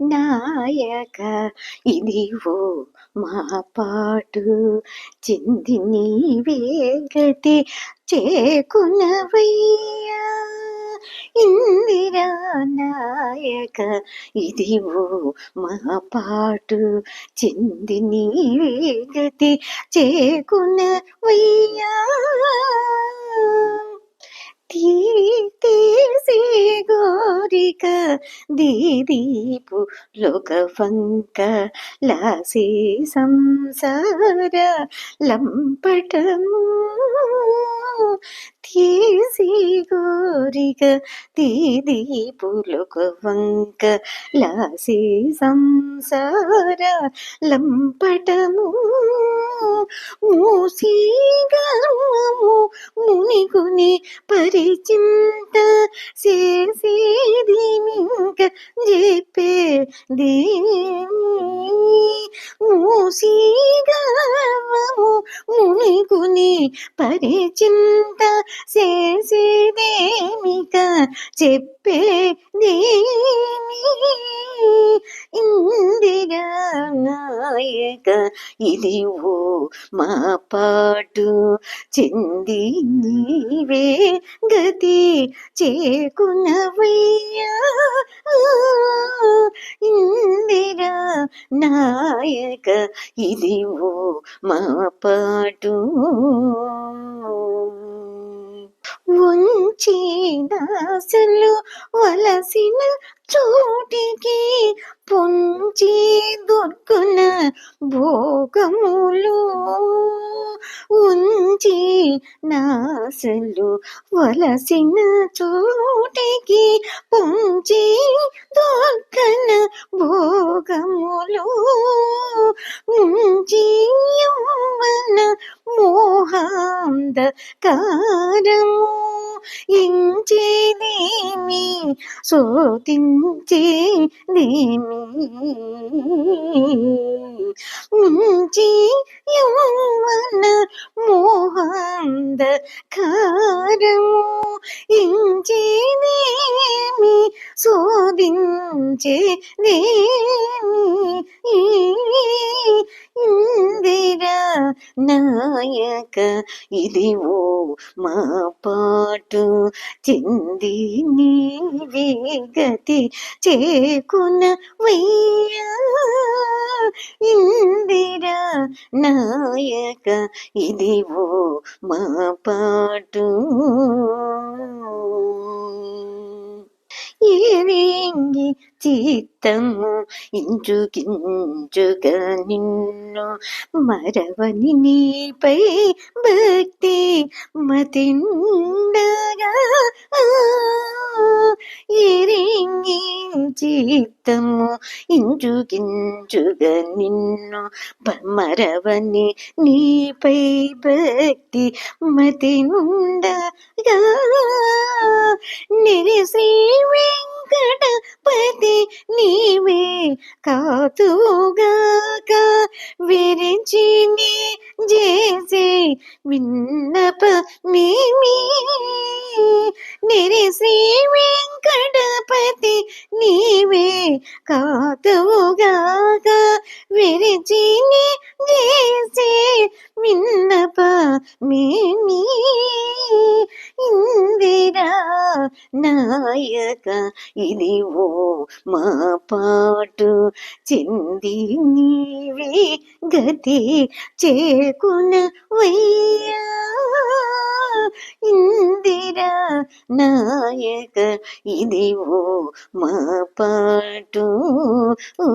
నాయక ఇదివో మా పాటు చింది నీవే గతి చేకునవయ్యా. ఇందిరా నాయక ఇదివో మా పాటు చింది నీవే గతి చేకునవయ్యా. దీదీపు లోకవంక లాసే సంసార లంపటము తీసి గోరిక దీదీపు లోకవంక లాసే సంసార లంపటము మూసిగము మునిగుని పరిచింత చేసేది మింక చెప్పేది మూసిగము మునిగుని పరిచింత చేసేదేమిక? చెప్పేదేమి? ఇందిరా నాయక ఇది ఓ మా పాటు చెంది నీవే గతి చేకునవయ్యా. ఇందిరా నాయక ఇది ఓ మా పాటు. ఉంచినాసలు వలసిన చోటికి పొంచి దొరుకున భోగములు. ఉంచి నాసలు వలసిన చోటికి పొంచి దొరుకున భోగములు. ఉంచి యౌవన మోహాంద కారము ఇంచేదేమి శోధించేదేమి ఉంచి యౌవన మోహాంద కారము ఇంచేదేమి శోధించేదేమి ఇందిరా నాయక ఇది ఓ మా పాటు. చెంది నీవే గతి చేకున వయ్యా. ఇందిరా నాయక ఇది ఓ మా పాటు. ఏరేంగి చిత్తము ఇంచుకించుగా నిన్ను మరవని నీపై భక్తి మతిండగా. ఏరేంగి చిత్తము ఇంచుకించుగా నిన్ను మరవని నీపై భక్తి మతిండగా. నిరి నిరసి గణపతి నీవే కాతుగాక విరిచి నీ చేసే విన్నప మేమి. నిరసి వెంకటపతి నీవే కాతుగాక విరిచి నీ నాయక ఇదివో మా పాటు చెంది నీవే గతి చేకున వయ్యా. ఇందిరా నాయక ఇదివో మా పాటు ఓ